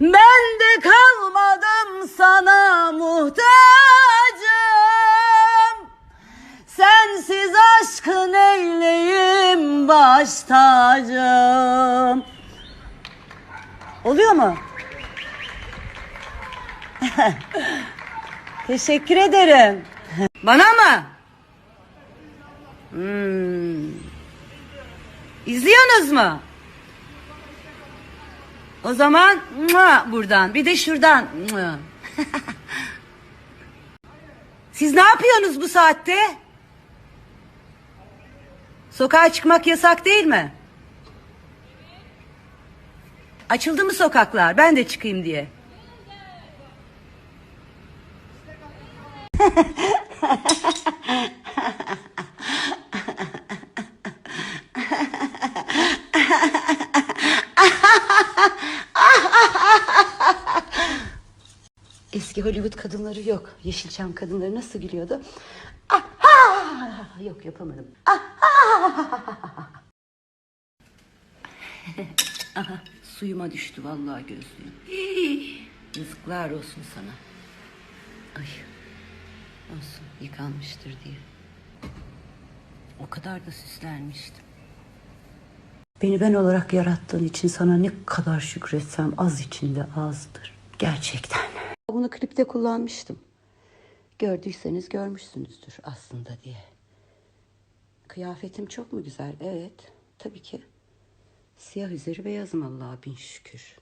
Ben de kalmadım sana muhtacım. Sensiz aşkın eyleyim baş tacım. Oluyor mu? Teşekkür ederim. Bana mı? Hmm. İzliyorsunuz mu? O zaman buradan bir de şuradan. Siz ne yapıyorsunuz bu saatte? Sokağa çıkmak yasak değil mi? Açıldı mı sokaklar? Ben de çıkayım diye. Eski Hollywood kadınları yok. Yeşilçam kadınları nasıl gülüyordu? Ah, ah! Yok yapamadım. Ah, ah! Aha, suyuma düştü vallahi gözlüğüm. Yazıklar olsun sana. Ay. Olsun yıkanmıştır diye. O kadar da süslenmiştim. Beni ben olarak yarattığın için sana ne kadar şükretsem az içinde azdır. Gerçekten. Bunu klipte kullanmıştım. Gördüyseniz görmüşsünüzdür aslında diye. Kıyafetim çok mu güzel? Evet. Tabii ki. Siyah üzeri beyazım Allah'a bin şükür.